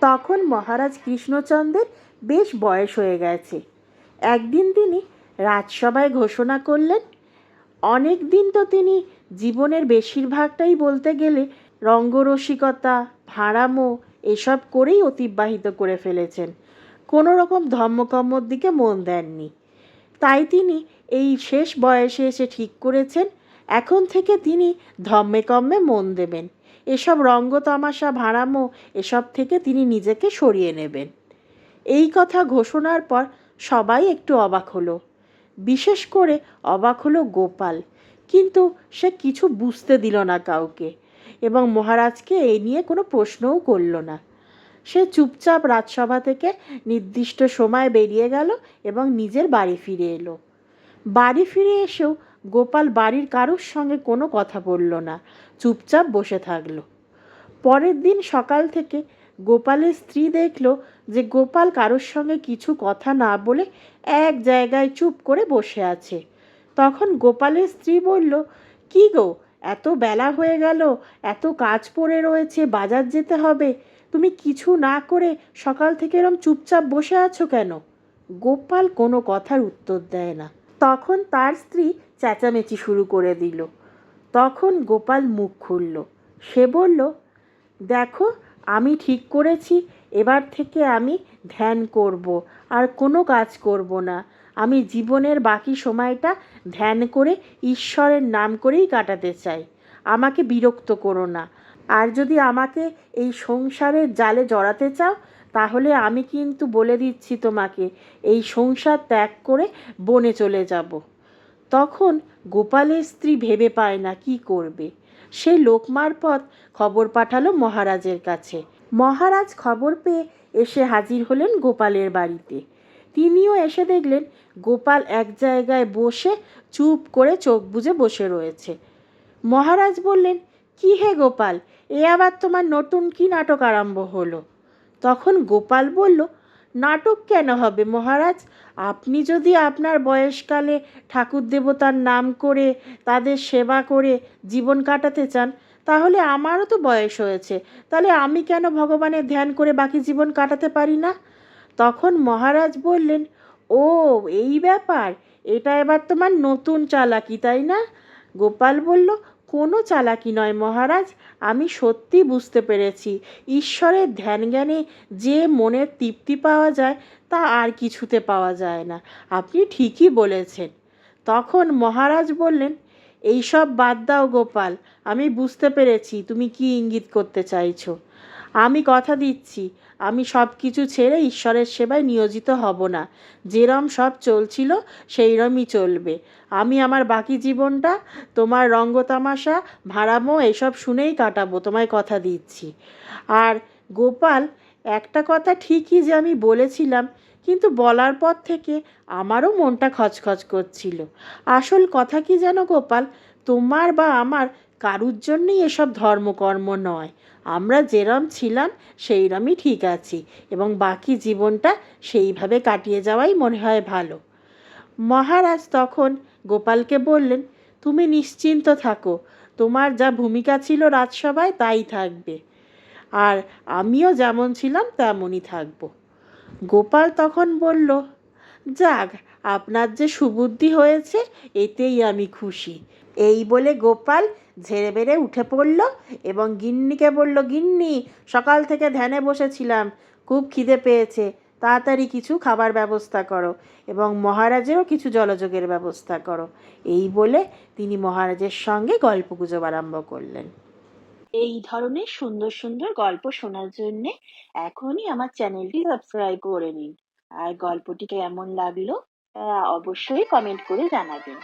তখন মহারাজ কৃষ্ণচন্দ্রের বেশ বয়স হয়ে গেছে। একদিন তিনি রাজসভায় ঘোষণা করলেন, অনেক দিন তো তিনি জীবনের বেশিরভাগটাই বলতে গেলে রঙ্গরসিকতা, ভাঁড়ামো এসব করেই অতিবাহিত করে ফেলেছেন। কোনো রকম ধর্মকর্মর দিকে মন দেননি। তাই তিনি এই শেষ বয়সে এসে ঠিক করেছেন, এখন থেকে তিনি ধর্মে কর্মে মন দেবেন। এসব রঙ্গ তামাশা ভাঁড়ামো এসব থেকে তিনি নিজেকে সরিয়ে নেবেন। এই কথা ঘোষণার পর সবাই একটু অবাক হলো। বিশেষ করে অবাক হলো গোপাল। কিন্তু সে কিছু বুঝতে দিল না কাউকে এবং মহারাজকে এই নিয়ে কোনো প্রশ্নও করল না। সে চুপচাপ রাজসভা থেকে নির্দিষ্ট সময় বেরিয়ে গেল এবং নিজের বাড়ি ফিরে এলো। বাড়ি ফিরে এসেও গোপাল বাড়ির কারোর সঙ্গে কোনো কথা বলল না, চুপচাপ বসে থাকল। পরের দিন সকাল থেকে গোপালের স্ত্রী দেখল যে গোপাল কারোর সঙ্গে কিছু কথা না বলে এক জায়গায় চুপ করে বসে আছে। তখন গোপালের স্ত্রী বলল, কি গো, এত বেলা হয়ে গেল, এত কাজ পড়ে রয়েছে, বাজার যেতে হবে, তুমি কিছু না করে সকাল থেকে এরম চুপচাপ বসে আছো কেন? গোপাল কোনো কথার উত্তর দেয় না। তখন তার স্ত্রী চেঁচামেচি শুরু করে দিল। তখন গোপাল মুখ খুলল। সে বলল, দেখো, আমি ঠিক করেছি, এবার থেকে আমি ধ্যান করব, আর কোনো কাজ করব না। আমি জীবনের বাকি সময়টা ধ্যান করে ঈশ্বরের নাম করেই কাটাতে চাই। আমাকে বিরক্ত করো না। আর যদি আমাকে এই সংসারের জালে জড়াতে চাও তাহলে আমি কিন্তু বলে দিচ্ছি তোমাকে, এই সংসার ত্যাগ করে বনে চলে যাব। তখন গোপালের স্ত্রী ভেবে পায় না কি করবে। সে লোক মারফত খবর পাঠালো মহারাজের কাছে। মহারাজ খবর পেয়ে এসে হাজির হলেন গোপালের বাড়িতে। তিনিও এসে দেখলেন গোপাল এক জায়গায় বসে চুপ করে চোখ বুজে বসে রয়েছে। মহারাজ বললেন, কি হে গোপাল, এ আবার তোমার নতুন কি নাটক আরম্ভ হলো? তখন গোপাল বলল, নাটক কেন হবে মহারাজ? আপনি যদি আপনার বয়সকালে ঠাকুর দেবতার নাম করে তাদের সেবা করে জীবন কাটাতে চান, তাহলে আমারও তো বয়স হয়েছে। তাহলে আমি কেন ভগবানের ধ্যান করে বাকি জীবন কাটাতে পারি না? তখন মহারাজ বললেন, ও, এই ব্যাপার? এটা এবার তোমার নতুন চালাকি, তাই না? গোপাল বলল কোনো চালাকি নয়, মহারাজ। আমি সত্যি বুঝতে পেরেছি। ঈশ্বরের ধ্যান জ্ঞানে যে মনের তৃপ্তি পাওয়া যায়, তা আর কিছুতে পাওয়া যায় না। আপনি ঠিকই বলেছেন। তখন মহারাজ বললেন এইসব বাদ দাও গোপাল। আমি বুঝতে পেরেছি তুমি কি ইঙ্গিত করতে চাইছো। আমি কথা দিচ্ছি। আমি সব কিছু ছেড়ে ঈশ্বরের সেবায় নিয়োজিত হব না। যেরম সব চলছিল, সেইরমই চলবে। আমি আমার বাকি জীবনটা, তোমার রঙ্গতামাশা ভাড়ামো, এসব শুনেই কাটাবো, তোমায় কথা দিচ্ছি। আর গোপাল, একটা কথা ঠিকই যে আমি বলেছিলাম, কিন্তু বলার পর থেকে আমারও মনটা খচখচ করছিল। আসল কথা কি যেন গোপাল? তোমার বা আমার কারুর জন্যই এসব ধর্মকর্ম নয়। আমরা যেরম ছিলাম, সেইরমই ঠিক আছি এবং বাকি জীবনটা সেইভাবে কাটিয়ে যাওয়াই মনে হয় ভালো। মহারাজ তখন গোপালকে বললেন, তুমি নিশ্চিন্ত থাকো, তোমার যা ভূমিকা ছিল রাজসভায় তাই থাকবে। আর আমিও যেমন ছিলাম, তেমনই থাকব। গোপাল তখন বলল যাক, আপনার যে সুবুদ্ধি হয়েছে, এতেই আমি খুশি। এই বলে গোপাল ঝেড়ে বেড়ে উঠে পড়ল এবং গিন্নিকে বলল, গিন্নি, সকাল থেকে ধ্যানে বসেছিলাম, খুব খিদে পেয়েছে, তাড়াতাড়ি কিছু খাবার ব্যবস্থা করো এবং মহারাজেরও কিছু জলযোগের ব্যবস্থা করো। এই বলে তিনি মহারাজের সঙ্গে গল্প গুজব আরম্ভ করলেন। এই ধরনের সুন্দর সুন্দর গল্প শোনার জন্যে এখনই আমার চ্যানেলটি সাবস্ক্রাইব করে নিন। আর গল্পটি কেমন লাগল অবশ্যই কমেন্ট করে জানাবেন।